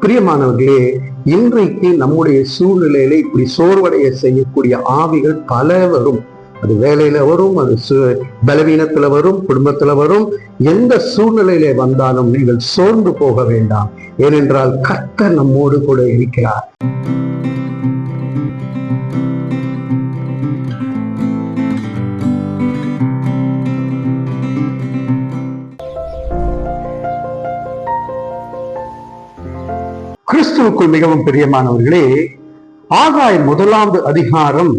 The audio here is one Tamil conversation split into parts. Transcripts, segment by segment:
பிரியமானவர்களே இன்றைக்கு நம்முடைய சூழ்நிலையில இப்படி சோர்வடைய செய்யக்கூடிய ஆவிகள் பல வரும். அது வேலையில வரும் அது சு- பலவீனத்துல வரும் குடும்பத்துல வரும். எந்த சூழ்நிலையில வந்தாலும் நீங்கள் சோர்ந்து போக வேண்டாம். ஏனென்றால் கர்த்தர் நம்மோடு கூட இருக்கிறார். கிறிஸ்துவுக்குள் மிகவும் பிரியமானவர்களே ஆகாய் முதலாவது அதிகாரம்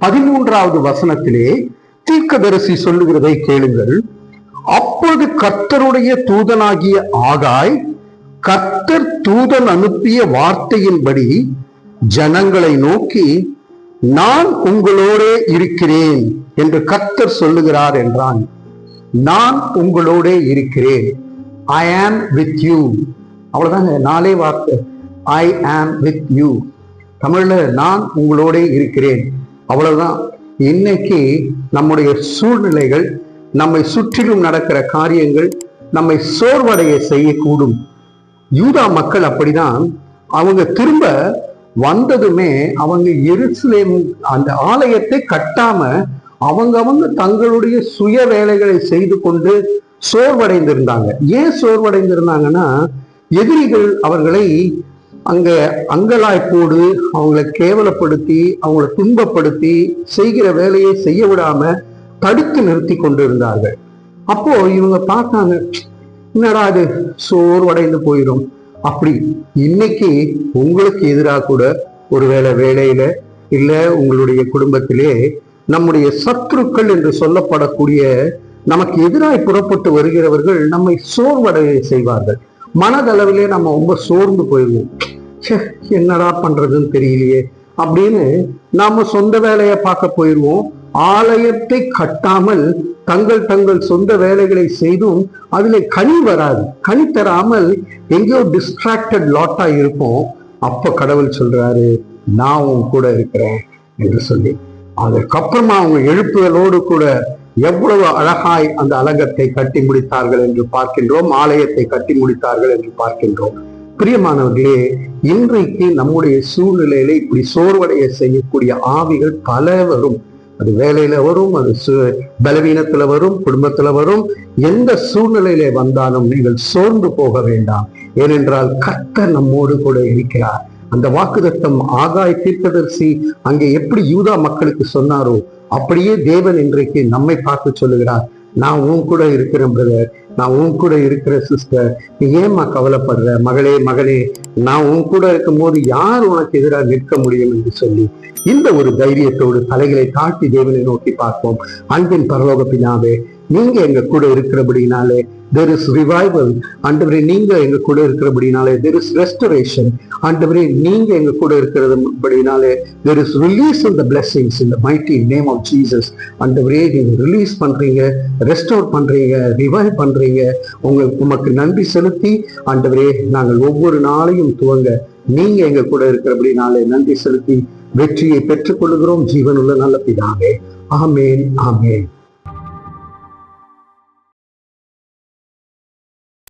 பதிமூன்றாவது வசனத்திலே தீர்க்கதரிசி சொல்லுகிறதை கேளுங்கள். அப்பொழுது கர்த்தருடைய தூதனாகிய ஆகாய் கர்த்தர் தூதன் அனுப்பிய வார்த்தையின்படி ஜனங்களை நோக்கி நான் உங்களோடே இருக்கிறேன் என்று கர்த்தர் சொல்லுகிறார் என்றான். நான் உங்களோடே இருக்கிறேன். ஐ ஆம் வித் யூ அவ்வளவுதாங்க. நாளே வார்த்தை. ஐ ஆம் வித் யூ தமிழ்ல நான் உங்களோட இருக்கிறேன். அவ்வளவுதான். இன்னைக்கு நம்முடைய சூழ்நிலைகள் நம்மை சுற்றிலும் நடக்கிற காரியங்கள் நம்மை சோர்வடைய செய்யக்கூடும். யூதா மக்கள் அப்படிதான். அவங்க திரும்ப வந்ததுமே அவங்க எருசலேம் அந்த ஆலயத்தை கட்டாம அவங்க அவங்க தங்களுடைய சுய வேலைகளை செய்து கொண்டு சோர்வடைந்திருந்தாங்க. ஏன் சோர்வடைந்திருந்தாங்கன்னா எதிரிகள் அவர்களை அங்க அங்கலாய்ப்போடு அவங்களை கேவலப்படுத்தி அவங்கள துன்பப்படுத்தி செய்கிற வேலையை செய்ய விடாம தடுத்து நிறுத்தி கொண்டிருந்தார்கள். அப்போ இவங்க பார்த்தாங்க என்னடா அது சோர்வடைந்து போயிடும். அப்படி இன்னைக்கு உங்களுக்கு எதிராக கூட ஒருவேளை வேலையில இல்ல உங்களுடைய குடும்பத்திலே நம்முடைய சத்துருக்கள் என்று சொல்லப்படக்கூடிய நமக்கு எதிராய் புறப்பட்டு வருகிறவர்கள் நம்மை சோர்வடைய செய்வார்கள். மனதளவிலே நம்ம ரொம்ப சோர்ந்து போயிடுவோம். ச்சே என்னடா பண்றதுன்னு தெரியலையே. அப்படின்னு நாம சொந்த வேலையை பார்க்க போயிடுவோம். ஆலயத்தை கட்டாமல் தங்கள் தங்கள் சொந்த வேலைகளை செய்தும் அதுல கனி வராது. கனி தராமல் எங்கேயோ டிஸ்ட்ராக்டட் லாட்டா இருப்போம். அப்ப கடவுள் சொல்றாரு நான் உன் கூட இருக்கிறேன் என்று சொல்லி. அதுக்கப்புறமா அவங்க எழுப்புதலோடு கூட எவ்வளவு அழகாய் அந்த அலங்கத்தை கட்டி முடித்தார்கள் என்று பார்க்கின்றோம் ஆலயத்தை கட்டி முடித்தார்கள் என்று பார்க்கின்றோம். பிரியமானவர்களே இன்றைக்கு நம்முடைய சூழ்நிலையில இப்படி சோர்வடைய செய்யக்கூடிய ஆவிகள் பல வரும் அது வேலையில வரும் அது சு- பலவீனத்துல வரும் குடும்பத்துல வரும். எந்த சூழ்நிலையில வந்தாலும் நீங்கள் சோர்ந்து போக வேண்டாம். ஏனென்றால் கர்த்தர் நம்மோடு கூட இருக்கிறார். அந்த வாக்குதத்தம் ஆகாய தீர்க்கதரிசி அங்கே எப்படி யூதா மக்களுக்கு சொன்னாரோ அப்படியே தேவன் இன்றைக்கு நம்மை பார்த்து சொல்லுகிறார். நான் உன் கூட இருக்கிறேன் பிரதர் நான் உன் கூட இருக்கிற சிஸ்டர் நீ ஏம்மா கவலைப்படுற? மகளே மகளே நான் உன் கூட இருக்கும்போது யார் உனக்கு எதிராக நிற்க முடியும் என்று சொல்லி இந்த ஒரு தைரியத்தோடு தலைகளை காட்டி தேவனை நோக்கி பார்ப்போம். அன்பின் பரலோக பின்னாவே நீங்க எங்க கூட இருக்கிறபடினாலே தெர் இஸ் ரிவைவல் ஆண்டவரே நீங்க எங்க கூட இருக்கிறபடினாலே தெர் இஸ் ரெஸ்டரேஷன் ஆண்டவரே நீங்க எங்க கூட இருக்கிறதுபடினாலே there is release of the blessings இந்த மைட்டி நேம் ஆஃப் ஜீசஸ் ஆண்டவரே நீங்க ரிலீஸ் பண்றீங்க ரெஸ்டோர் பண்றீங்க ரிவைவ் பண்றீங்க. உங்க உமக்கு நன்றி செலுத்தி ஆண்டவரே நாங்கள் ஒவ்வொரு நாளையும் துவங்க நீங்க எங்க கூட இருக்கிறபடினாலே நன்றி செலுத்தி வெற்றியை பெற்றுக் கொள்கிறோம் ஜீவனுள்ள நல்ல பிதாவே. ஆமேன் ஆமேன்.